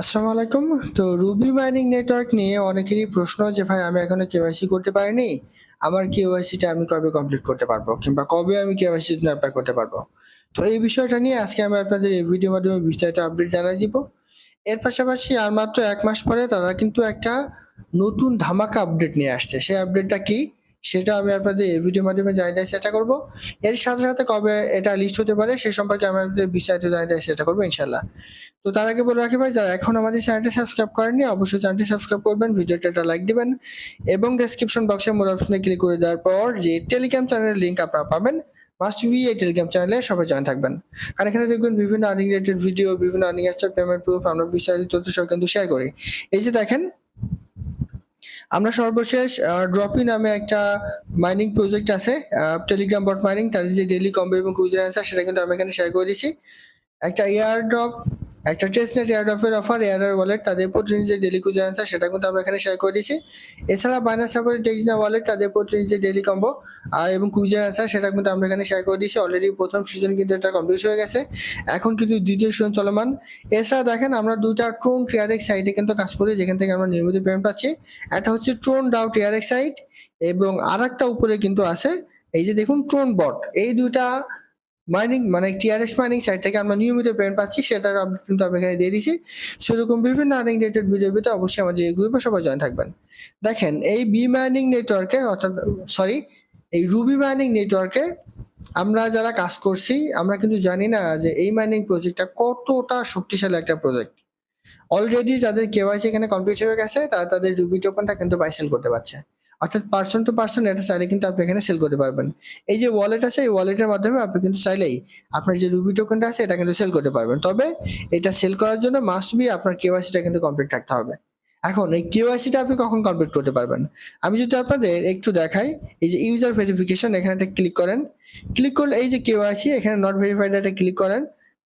আসসালামু আলাইকুম। তো রুবি মাইনিং নেটওয়ার্ক নিয়ে অনেকেরই প্রশ্ন যে, ভাই, আমি এখনও কেওয়াইসি করতে পারিনি। আমার কেওয়াইসিটা আমি কবে কমপ্লিট করতে পারব? কিংবা কবে আমি কেওয়াইসি জন্য এপ্লাই করতে পারব? তো এই বিষয়টা নিয়ে আজকে আমি আপনাদের এই ভিডিওর মাধ্যমে বিস্তারিত আপডেট জানাই দিব। এর পাশাপাশি আর মাত্র এক মাস পরে তারা কিন্তু একটা নতুন ধামাকা আপডেট নিয়ে আসছে। সেই আপডেটটা কি? সেটা আমি আপনাদের এই ভিডিওর মাধ্যমে জানিয়ে চেষ্টা করব। এর সাথে, সাথে কবে এটা লিস্ট হতে পারে সে সম্পর্কে আমি আপনাদের বিস্তারিত জানিয়ে চেষ্টা করব ইনশাআল্লাহ। তো তার আগে বলে রাখি ভাই যারা এখন আমাদের চ্যানেলটি সাবস্ক্রাইব করেননি অবশ্যই চ্যানেলটি সাবস্ক্রাইব করবেন, ভিডিওটা একটা লাইক দিবেন এবং ডেসক্রিপশন বক্সে মোর অপশনে ক্লিক করে দেওয়ার পর যে টেলিগ্রাম চ্যানেলের লিংক আপনারা পাবেন মাস্ট বি এই টেলিগ্রাম চ্যানেলে সবাই জয়েন থাকবেন। কারণ এখানে দেখবেন বিভিন্ন আর্নিং রিলেটেড ভিডিও, বিভিন্ন আর্নিং অ্যাপসের পেমেন্ট প্রুফ আমরা বিস্তারিত তথ্য সহ কিন্তু শেয়ার করি। এই যে দেখেন আমরা সর্বশেষ ড্রপি নামে একটা মাইনিং প্রজেক্ট আছে টেলিগ্রাম বট মাইনিং তার যে ডেলি কম্বো এবং কুইজের সেটা কিন্তু আমি এখানে শেয়ার করে দিয়েছি। একটা এয়ারড্রপ একটা টেস্টনেট এয়ারড্রপের অফার এয়ারড্রপ ওয়ালেট তাদের প্রতিদিন যে ডেইলি কুইজের অ্যান্সার সেটা কিন্তু আমরা এখানে শেয়ার করে দিয়েছি। এছাড়া বাইনান্স সাপোর্টেড টেক্সনা ওয়ালেট তাদের প্রতিদিন যে ডেইলি কম্বো আর এবং কুইজের অ্যান্সার সেটা কিন্তু আমরা এখানে শেয়ার করে দিয়েছি। অলরেডি প্রথম সিজন কিন্তু এটা কমপ্লিট হয়ে গেছে। এখন কিন্তু দ্বিতীয় সিজন চলমান। এছাড়া দেখেন, আমরা ২ টা ট্রোন টিআরএক্স সাইটে কিন্তু কাজ করি, যেখান থেকে আমরা নিয়মিত পেমেন্ট পাচ্ছি। একটা হচ্ছে ট্রোন ডাও টিআরএক্স সাইট এবং আরেকটা উপরে কিন্তু আছে, এই যে দেখুন ট্রোন বট। এই ২ টা মাইনিং মানে টিআরএক্স মাইনিং সাইট থেকে আমরা নিয়মিত পেমেন্ট পাচ্ছি, সেটার আপডেট কিন্তু আমি এখানে দিয়ে দিচ্ছি সেরকম বিভিন্ন আর্নিং রিলেটেড ভিডিও পেতে অবশ্যই আমাদের এই গ্রুপে সবাই জয়েন থাকবেন। দেখেন, এই বি মাইনিং নেটওয়ার্কে অর্থাৎ সরি এই রুবি মাইনিং নেটওয়ার্কে আমরা যারা কাজ করছি, আমরা কিন্তু জানি না যে এই মাইনিং প্রজেক্টটা কতটা শক্তিশালী একটা প্রজেক্ট। অলরেডি যাদের কেওয়াইসি এখানে কমপ্লিট হয়ে গেছে, তারা তাদের রুবি টোকেনটা কিন্তু বাইসেল করতে পারছে। অর্থাৎ পার্সন টু পারসন এটা চাইলে কিন্তু আপনি এখানে সেল করতে পারবেন। এই যে ওয়ালেট আছে, এই ওয়ালেটের মাধ্যমে আপনি কিন্তু চাইলেই আপনার যে রুবি টোকেনটা আছে, এটা কিন্তু সেল করতে পারবেন। তবে এটা সেল করার জন্য মাস্ট বি আপনার কেওয়াইসিটা কিন্তু কমপ্লিট থাকতে হবে। এখন এই কেওয়াইসিটা আপনি কখন কমপ্লিট করতে পারবেন? আমি যদি আপনাদের একটু দেখাই, এই যে ইউজার ভেরিফিকেশন এখানে একটা ক্লিক করেন। ক্লিক করলে এই যে কেওয়াইসি এখানে নট ভেরিফাইড এটা ক্লিক করেন।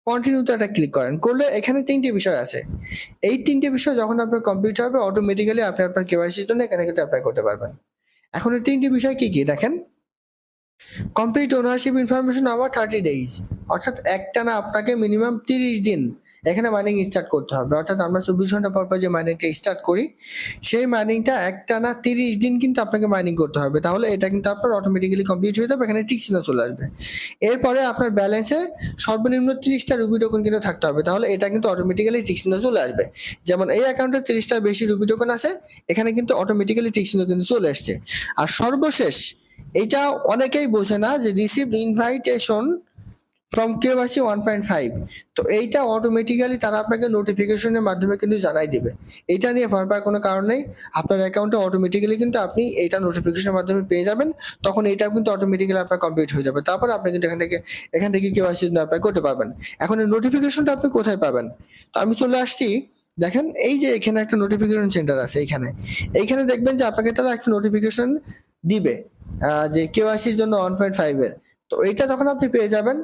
কন্টিনিউতে একটা ক্লিক করেন। করলে এখানে ৩ টি বিষয় আছে। এই ৩ টি বিষয় যখন আপনার কমপ্লিট হবে অটোমেটিক্যালি আপনি আপনার কেওয়াইসির জন্য এখানে কিন্তু এপ্লাই করতে পারবেন। এখন এই তিনটি বিষয় কি, কি? দেখেন কমপ্লিট ওনারশিপ ইনফরমেশন আবার থার্টি ডেজ অর্থাৎ একটানা আপনাকে মিনিমাম ৩০ দিন এখানে মাইনিং স্টার্ট করতে হবে। অর্থাৎ আমরা ২৪ ঘণ্টা পর, পর যে মাইনিংটা স্টার্ট করি সেই মাইনিংটা একটানা ৩০ দিন কিন্তু আপনাকে মাইনিং করতে হবে। তাহলে এটা কিন্তু আপনার অটোমেটিক্যালি কমপ্লিট হয়ে যাবে। এখানে টিক চলে আসবে। এরপরে আপনার ব্যালেন্সে সর্বনিম্ন ৩০ টা রুবি টোকেন কিন্তু থাকতে হবে। তাহলে এটা কিন্তু অটোমেটিক্যালি টিক চলে আসবে। যেমন এই অ্যাকাউন্টে তিরিশটার বেশি রুবি টোকেন আছে এখানে কিন্তু অটোমেটিক্যালি টিক কিন্তু চলে আসছে। আর সর্বশেষ এটা অনেকেই বোঝে না যে রিসিভ ইনভাইটেশন ফ্রম কেওয়াইসি 1.5 তো এইটা অটোমেটিক্যালি তারা আপনাকে নোটিফিকেশনের মাধ্যমে কিন্তু জানাই দেবে এটা নিয়ে ভয় পাওয়ার কোনো কারণ নেই। আপনার অ্যাকাউন্টে অটোমেটিক্যালি কিন্তু আপনি এইটা নোটিফিকেশনের মাধ্যমে পেয়ে যাবেন। তখন এইটাও কিন্তু অটোমেটিক্যালি আপনার কমপ্লিট হয়ে যাবে। তারপর আপনি কিন্তু এখান থেকে এখান থেকে কেওয়াইসির জন্য এপ্লাই করতে পারবেন। এখন এই নোটিফিকেশনটা আপনি কোথায় পাবেন? তো আমি চলে আসছি দেখেন, এই যে এখানে একটা নোটিফিকেশন সেন্টার আছে এখানে এইখানে দেখবেন যে আপনাকে তারা একটা নোটিফিকেশন দিবে যে কেওয়াইসির জন্য 1.5 এর। তো এইটা যখন আপনি পেয়ে যাবেন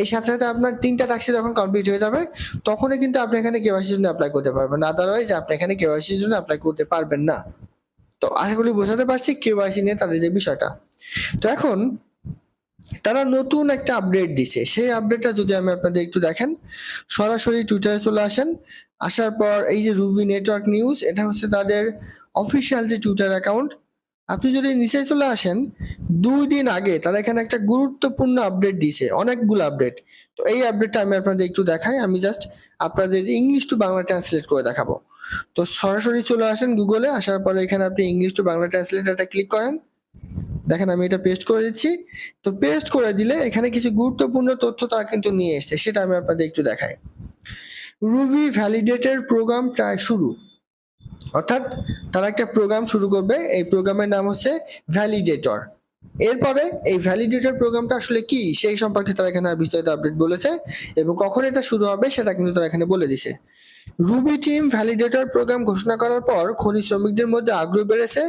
এই সাথে, সাথে আপনার ৩ টা যখন কমপ্লিট হয়ে যাবে তখনই কিন্তু আপনি এখানে কেওয়াইসির জন্য অ্যাপ্লাই করতে পারবেন। আদারওয়াইজ আপনি এখানে কেওয়াইসির জন্য অ্যাপ্লাই করতে পারবেন না। তো আশা করি বোঝাতে পারছি কেওয়াইসি নিয়ে তাদের যে বিষয়টা। তো এখন তারা নতুন একটা আপডেট দিছে। সেই আপডেটটা যদি আমি আপনাদের একটু দেখেন সরাসরি টুইটারে চলে আসেন। আসার পর এই যে রুবি নেটওয়ার্ক নিউজ এটা হচ্ছে তাদের অফিসিয়াল যে টুইটার অ্যাকাউন্ট। আপনি যদি নিচে চলে আসেন ২ দিন আগে তারা এখানে একটা গুরুত্বপূর্ণ আপডেট দিছে। অনেকগুলো আপডেট। তো এই আপডেটটা আমি আপনাদের একটু দেখাই। আমি জাস্ট আপনাদের ইংলিশ টু বাংলা ট্রান্সলেট করে দেখাবো। তো সরাসরি চলে আসেন গুগলে আসার পরে এখানে আপনি ইংলিশ টু বাংলা ট্রান্সলেটরটা ক্লিক করেন। দেখেন আমি এটা পেস্ট করে দিচ্ছি। তো পেস্ট করে দিলে এখানে কিছু গুরুত্বপূর্ণ তথ্য তারা কিন্তু নিয়ে এসছে। সেটা আমি আপনাদের একটু দেখাই। রুবি ভ্যালিডেটের প্রোগ্রাম প্রায় শুরু। অর্থাৎ তারা একটা প্রোগ্রাম শুরু করবে। এই প্রোগ্রামের নাম হচ্ছে ভ্যালিডেটর। এরপরে এই ভ্যালিডেটর প্রোগ্রামটা আসলে কি, সেই সম্পর্কে তারা এখানে বিস্তারিত আপডেট বলেছে এবং কখন এটা শুরু হবে সেটা কিন্তু তারা এখানে বলে দিছে। রুবি টিম ভ্যালিডেটর প্রোগ্রাম ঘোষণা করার পর খনি শ্রমিকদের মধ্যে আগ্রহ বেড়েছে,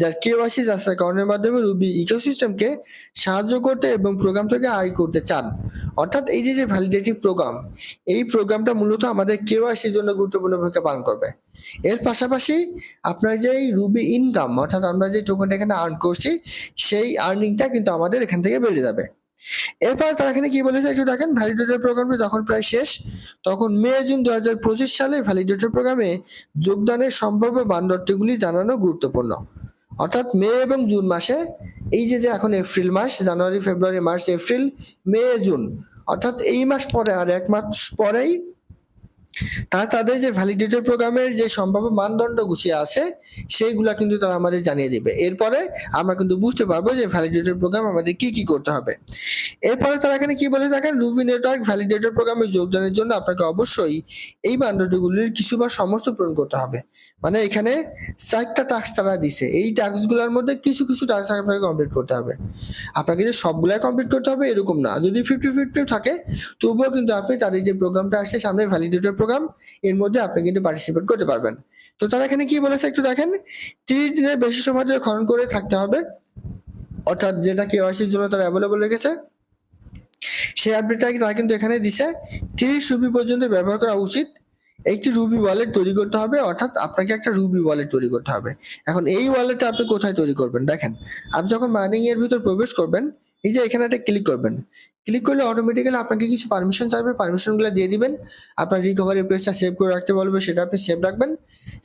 যারা কেওয়াইসি যাচাইকরণের মাধ্যমে রুবি ইকোসিস্টেমকে সাহায্য করতে এবং প্রোগ্রাম থেকে আয় করতে চান। অর্থাৎ এই যে, যে ভ্যালিডেটিং প্রোগ্রাম এই প্রোগ্রামটা মূলত আমাদের কেওয়াইসির জন্য গুরুত্বপূর্ণ ভূমিকা পালন করবে। এর পাশাপাশি আপনার যে রুবি ইনকাম অর্থাৎ আমরা যে টোকেনটা এখানে আর্ন করছি সেই আর্নিংটা কিন্তু আমাদের এখান থেকে বেড়ে যাবে। এরপর তারা এখানে কি বলেছে একটু দেখেন ভ্যালিডেটর প্রোগ্রামটি যখন প্রায় শেষ তখন মে জুন দু হাজার পঁচিশ সালে ভ্যালিডেটর প্রোগ্রামে যোগদানের সম্ভাব্য মানদণ্ডগুলি জানানো গুরুত্বপূর্ণ অর্থাৎ মে এবং জুন মাসে এই যে যে এখন এপ্রিল মাস January February March April May June অর্থাৎ এই মাস পরে আর এক মাস পরেই তারা তাদের যে ভ্যালিডেটর প্রোগ্রামের যে সম্ভাব্য মানদণ্ড গুছিয়ে আছে, সেইগুলা কিন্তু তারা আমাদের জানিয়ে দিবে। এরপরে আমরা কিন্তু বুঝতে পারব যে ভ্যালিডেটর প্রোগ্রাম আমাদের কি কি করতে হবে। এরপরে তারা এখানে কি বলে থাকেন? রুবি নেটওয়ার্ক ভ্যালিডেটর প্রোগ্রামে যোগদানের জন্য আপনাকে অবশ্যই এই মানদণ্ডগুলির কিছু বা সমস্ত পূরণ করতে হবে। মানে এখানে চারটা টাস্ক তারা দিছে। এই টাস্কগুলোর মধ্যে কিছু কিছু টাস্ক আপনাকে কমপ্লিট করতে হবে। আপনাকে যে সবগুলাই কমপ্লিট করতে হবে এরকম না। যদি ফিফটি ফিফটি থাকে, তবুও কিন্তু আপনি তাদের যে প্রোগ্রামটা আসছে সামনে ভ্যালিডেটর প্রোগ্রাম এর মধ্যে আপনি কিন্তু পার্টিসিপেট করতে পারবেন। তো তারা এখানে কি বলেছে একটু দেখেন? তিরিশ দিনের বেশি সময় ধরে খনন করে থাকতে হবে। অর্থাৎ যেটা কে কেওয়াইসির জন্য তারা অ্যাভেলেবল রেখেছে, সেই আপডেটটা তারা কিন্তু এখানে দিছে। তিরিশ রুবি পর্যন্ত ব্যবহার করা উচিত। একটি রুবি ওয়ালেট তৈরি করতে হবে, অর্থাৎ আপনাকে একটা রুবি ওয়ালেট তৈরি করতে হবে। এখন এই ওয়ালেটটা আপনি কোথায় তৈরি করবেন? দেখেন, আপনি যখন মাইনিং এর ভিতর প্রবেশ করবেন এই যে এখানে একটা ক্লিক করবেন। ক্লিক করলে অটোমেটিক্যালি আপনাকে কিছু পারমিশন চাইবে পারমিশনগুলো দিয়ে দিবেন। আপনার রিকভারি পেজটা সেভ করে রাখতে বলবে, সেটা আপনি সেভ রাখবেন।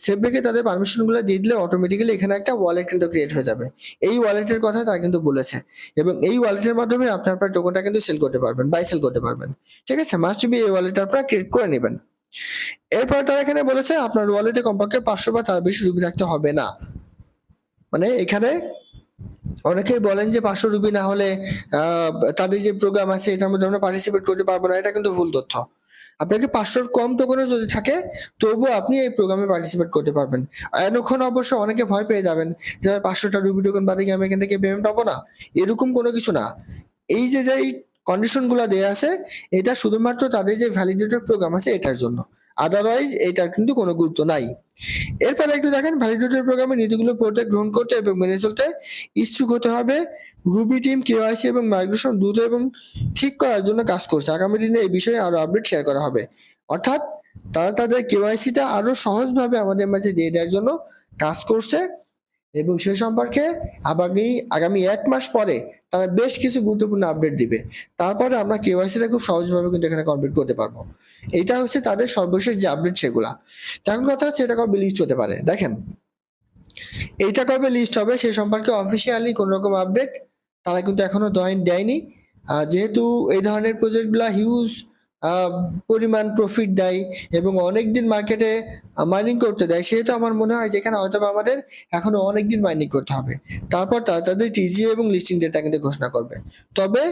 সেভ রেখে তাদের পারমিশনগুলো দিয়ে দিলে অটোমেটিক্যালি এখানে একটা ওয়ালেট কিন্তু ক্রিয়েট হয়ে যাবে। এই ওয়ালেটের কথা তারা কিন্তু বলেছে। এবং এই ওয়ালেটের মাধ্যমে আপনি আপনার টোকনটা কিন্তু সেল করতে পারবেন বাই সেল করতে পারবেন। ঠিক আছে? মাস্ট বি এই ওয়ালেটটা আপনারা ক্রিয়েট করে নেবেন। এরপর তারা এখানে বলেছে, আপনার ওয়ালেটে কমপক্ষে পাঁচশো বা তার বেশি রুবি রাখতে হবে না। মানে এখানে অনেকেই বলেন যে পাঁচশো রুবি না হলে তাদের যে প্রোগ্রাম আছে, এটার মধ্যে আমরা পার্টিসিপেট করতে পারব না, এটা কিন্তু ভুল তথ্য। আপনাকে পাঁচশোর কম টোকনও যদি থাকে, তবুও আপনি এই প্রোগ্রামে পার্টিসিপেট করতে পারবেন। এখন অবশ্য অনেকে ভয় পেয়ে যাবেন যে পাঁচশোটা রুবি টোকন বাদে কি আমি এখান থেকে পেমেন্ট পাবো না? এরকম কোনো কিছু না। এই যে যে কন্ডিশনগুলো দেওয়া আছে, এটা শুধুমাত্র তাদের যে ভ্যালিডেটর প্রোগ্রাম আছে, এটার জন্য। আদারওয়াইজ এটার কিন্তু কোনো গুরুত্ব নাই। এরপরে একটু দেখেন ভ্যালিডেটর প্রোগ্রামের নীতিগুলো পড়তে, গ্রহণ করতে এবং মেনে চলতে ইচ্ছুক হতে হবে। রুবি টিম কেওয়াইসি এবং মাইগ্রেশন দ্রুত এবং ঠিক করার জন্য কাজ করছে। আগামী দিনে এই বিষয়ে আরও আপডেট শেয়ার করা হবে। অর্থাৎ তারা তাদের কেওয়াইসিটা আরও সহজভাবে আমাদের মাঝে দিয়ে দেওয়ার জন্য কাজ করছে। এবং সে সম্পর্কে আগামী আগামী এক মাস পরে তারা বেশ কিছু গুরুত্বপূর্ণ আপডেট দিবে। তারপরে আমরা কেওয়াইসিটা খুব সহজভাবে কিন্তু এখানে কমপ্লিট করতে পারব। এটা হচ্ছে তাদের সর্বশেষ যে আপডেট সেগুলা। তখন কথা হচ্ছে এটা কবে লিস্ট হতে পারে? দেখেন এইটা কবে লিস্ট হবে সে সম্পর্কে অফিসিয়ালি কোন রকম আপডেট তারা কিন্তু এখনও দেয়- দেয়নি। যেহেতু এই ধরনের প্রজেক্টগুলা হিউজ পরিমাণ প্রফিট দেয় এবং অনেকদিন মার্কেটে মাইনিং করতে দেয়। সেহেতু আমার মনে হয় যেখানে হয়তো আমাদের এখনও অনেকদিন মাইনিং করতে হবে। তারপর তারা তাদের টিজি এবং লিস্টিং ডেটা কিন্তু ঘোষণা করবে। তবে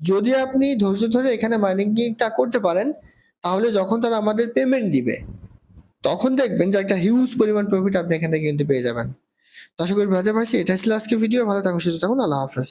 যদি আপনি ধৈর্য ধরে এখানে মাইনিংটা করতে পারেন, তাহলে যখন তারা আমাদের পেমেন্ট দিবে, তখন দেখবেন যে একটা হিউজ পরিমাণ প্রফিট আপনি এখান কিন্তু পেয়ে যাবেন। করি ভালো পারছি এটা ছিল আজকে ভিডিও ভালো থাকুন, সুস্থ থাকুন। আল্লাহ হাফেজ।